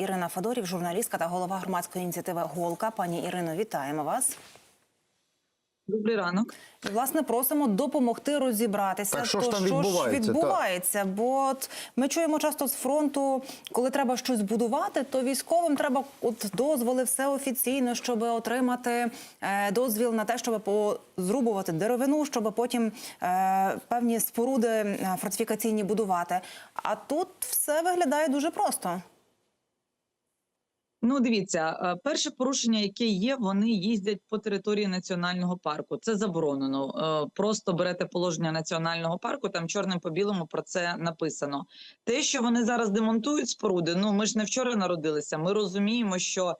Ірина Федорів, журналістка та голова громадської ініціативи Голка. Пані Ірино, вітаємо вас. Добрий ранок. І, власне, просимо допомогти розібратися. Так що ж то там що відбувається, ж відбувається? Бо от ми чуємо часто з фронту, коли треба щось будувати, то військовим треба от дозволи все офіційно, щоб отримати е, дозвіл на те, щоб позрубувати деревину, щоб потім е, певні споруди е, фортифікаційні будувати. А тут все виглядає дуже просто. Ну, дивіться, е, перше порушення, яке є, вони їздять по території національного парку. Це заборонено. Е, Просто берете положення національного парку. Там чорним по білому про це написано. Те, що вони зараз демонтують споруди. Ну ми ж не вчора народилися. Ми розуміємо, що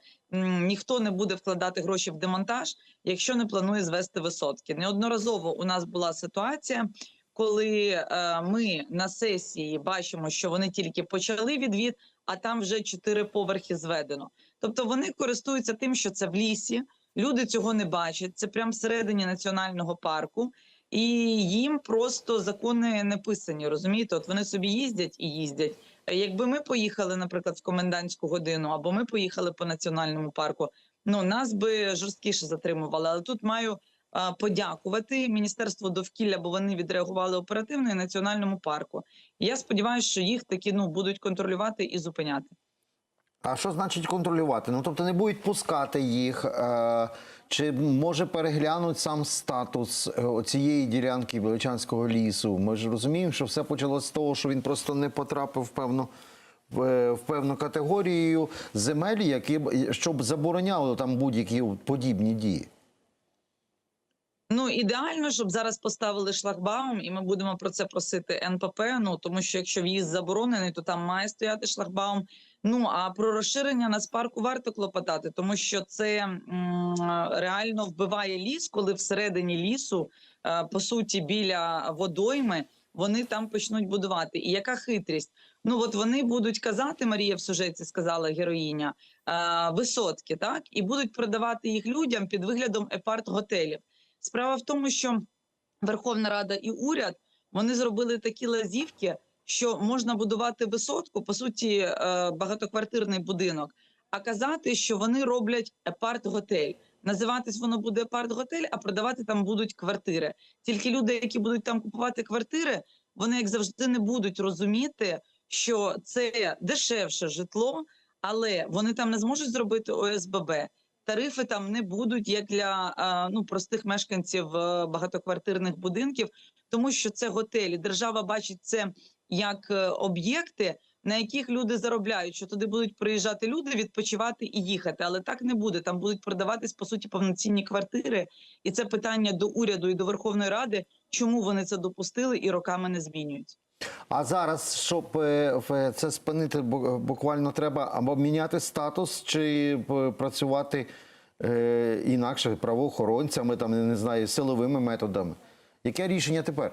ніхто не буде вкладати гроші в демонтаж, якщо не планує звести висотки. Неодноразово у нас була ситуація. Коли е, ми на сесії бачимо, що вони тільки почали відвід, а там вже чотири поверхи зведено. Тобто вони користуються тим, що це в лісі. Люди цього не бачать. Це прямо всередині національного парку, і їм просто закони не писані. Розумієте, от вони собі їздять і їздять. Якби ми поїхали, наприклад, в комендантську годину, або ми поїхали по національному парку, ну нас би жорсткіше затримували. Але тут маю подякувати Міністерству довкілля, бо вони відреагували оперативно і національному парку. Я сподіваюся, що їх таки ну будуть контролювати і зупиняти. А що значить контролювати? Ну тобто не будуть пускати їх, е, чи може переглянуть сам статус е, цієї ділянки Величанського лісу? Ми ж розуміємо, що все почалося з того, що він просто не потрапив в певну. В, е, певну категорію земель, які щоб забороняло там будь-які подібні дії. Ну ідеально, щоб зараз поставили шлагбаум, і ми будемо про це просити НПП. Ну тому що якщо в'їзд заборонений, то там має стояти шлагбаум. Ну а про розширення нацпарку варто клопотати, тому що це м, реально вбиває ліс, коли всередині лісу, е, по суті, біля водойми. Вони там почнуть будувати. І яка хитрість? Ну от вони будуть казати, Марія в сюжеті сказала героїня, е, висотки, так і будуть продавати їх людям під виглядом епарт-готелів. Справа в тому, що Верховна Рада і уряд вони зробили такі лазівки, що можна будувати висотку, по суті, е, багатоквартирний будинок, а казати, що вони роблять епарт-готель. Називатись воно буде епарт-готель, а продавати там будуть квартири. Тільки люди, які будуть там купувати квартири, вони як завжди не будуть розуміти, що це дешевше житло, але вони там не зможуть зробити ОСББ. Тарифи там не будуть як для ну простих мешканців е, багатоквартирних будинків, тому що це готелі. Держава бачить це як е, об'єкти, на яких люди заробляють. Що туди будуть приїжджати люди, відпочивати і їхати. Але так не буде. Там будуть продаватись по суті повноцінні квартири, і це питання до уряду і до Верховної Ради, чому вони це допустили і роками не змінюють. А зараз, щоб е, це спинити, бу- буквально треба або міняти статус, чи п- працювати е, інакше правоохоронцями, там не знаю, силовими методами. Яке рішення тепер?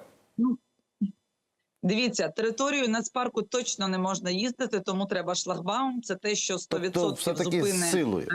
Дивіться, територію нацпарку точно не можна їздити, тому треба шлагбаум. Це те, що 100% Тобто, все-таки з силою.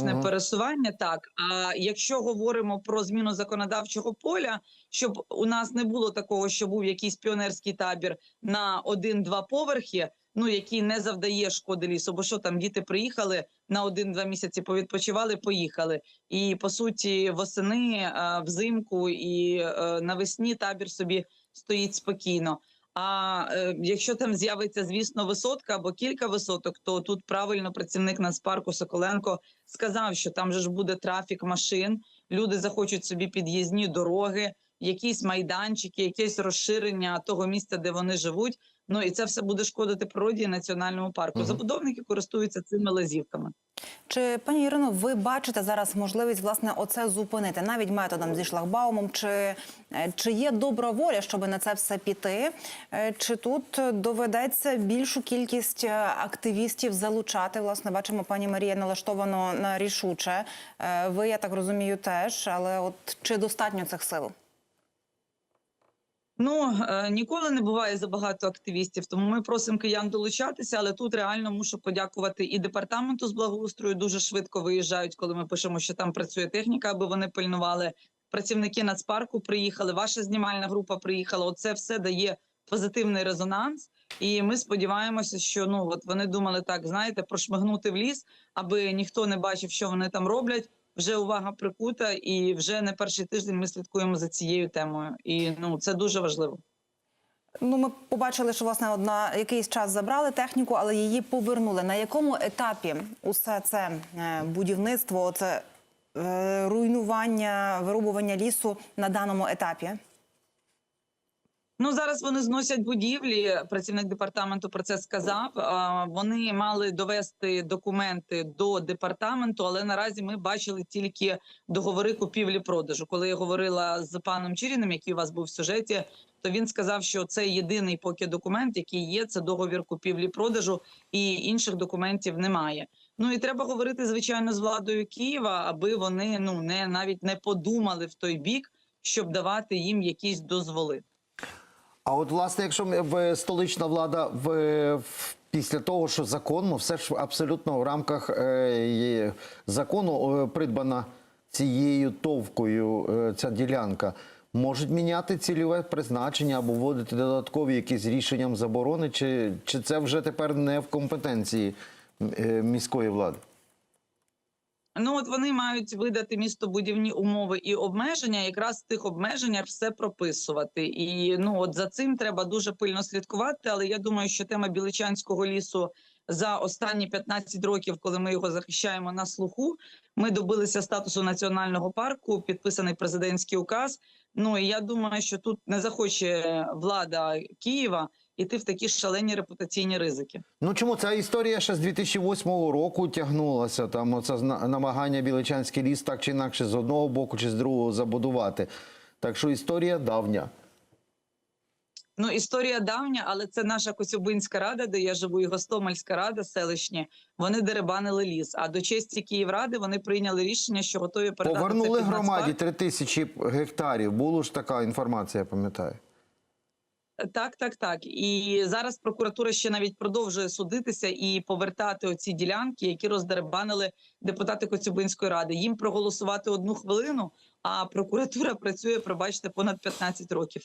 Мгм. пересування. Так, а якщо говоримо про зміну законодавчого поля, щоб у нас не було такого, що був якийсь піонерський табір на один-два поверхи, ну який не завдає шкоди лісу, бо що там діти приїхали на один-два місяці, повідпочивали, поїхали. І по суті, восени, взимку і е, навесні табір собі стоїть спокійно. А е, якщо там з'явиться, звісно, висотка або кілька висоток, то тут правильно працівник Нацпарку Соколенко сказав, що там же ж буде трафік машин, люди захочуть собі під'їзні дороги, якісь майданчики, якесь розширення того місця, де вони живуть. Ну і це все буде шкодити природі і національному парку. Мгм. Забудовники користуються цими лазівками. Чи пані Ірино, ви бачите зараз можливість власне оце зупинити навіть методом зі шлагбаумом? Чи, е, чи є добра воля, щоб на це все піти? Е, Чи тут доведеться більшу кількість е, активістів залучати? Власне, бачимо, пані Марія налаштовано на рішуче. Ви, я так розумію, теж. Але от чи достатньо цих сил? Ну е, ніколи не буває забагато активістів, тому ми просимо киян долучатися. Але тут реально мушу подякувати і департаменту з благоустрою. Дуже швидко виїжджають, коли ми пишемо, що там працює техніка, аби вони пильнували. Працівники нацпарку приїхали. Ваша знімальна група приїхала. Оце все дає позитивний резонанс. І ми сподіваємося, що ну от вони думали так, знаєте, прошмигнути в ліс, аби ніхто не бачив, що вони там роблять. Вже увага прикута, і вже не перший тиждень ми слідкуємо за цією темою. І ну це дуже важливо. Ну, ми побачили, що власне одна якийсь час забрали техніку, але її повернули. На якому етапі усе це е, будівництво, це е, руйнування, вирубування лісу на даному етапі? Ну зараз вони зносять будівлі. Працівник департаменту про це сказав. Вони мали довести документи до департаменту, але наразі ми бачили тільки договори купівлі-продажу. Коли я говорила з паном Чиріним, який у вас був в сюжеті, то він сказав, що це єдиний поки документ, який є. Це договір купівлі-продажу, і інших документів немає. Ну і треба говорити звичайно з владою Києва, аби вони ну не навіть не подумали в той бік, щоб давати їм якісь дозволи. А от, власне, якщо в столична влада в, в- після того, що закон, ну, все ж абсолютно в рамках е, закону е, придбана цією товкою е, ця ділянка, можуть міняти цільове призначення або вводити додаткові якісь рішенням заборони, чи, чи це вже тепер не в компетенції е, міської влади? Ну от вони мають видати містобудівні умови і обмеження. Якраз в тих обмеженнях все прописувати. І ну от за цим треба дуже пильно слідкувати. Але я думаю, що тема біличанського лісу за останні 15 років, коли ми його захищаємо на слуху, ми добилися статусу національного парку, підписаний президентський указ. Ну і я думаю, що тут не захоче влада Києва іти в такі шалені репутаційні ризики. Ну чому ця історія ще з 2008 року тягнулася? Там оце намагання Біличанський ліс так чи інакше з одного боку чи з другого забудувати. Так що історія давня. Ну, історія давня, але це наша Коцюбинська рада, де я живу, і Гостомельська рада селищні. Вони деребанили ліс. А до честі Київради вони прийняли рішення, що готові передати Повернули це громаді. 3 тисячі гектарів. Була ж така інформація, я пам'ятаю. Так, так, так. І зараз прокуратура ще навіть продовжує судитися і повертати оці ділянки, які роздеребанили депутати Коцюбинської ради. Їм проголосувати одну хвилину, а прокуратура працює, пробачте, понад 15 років.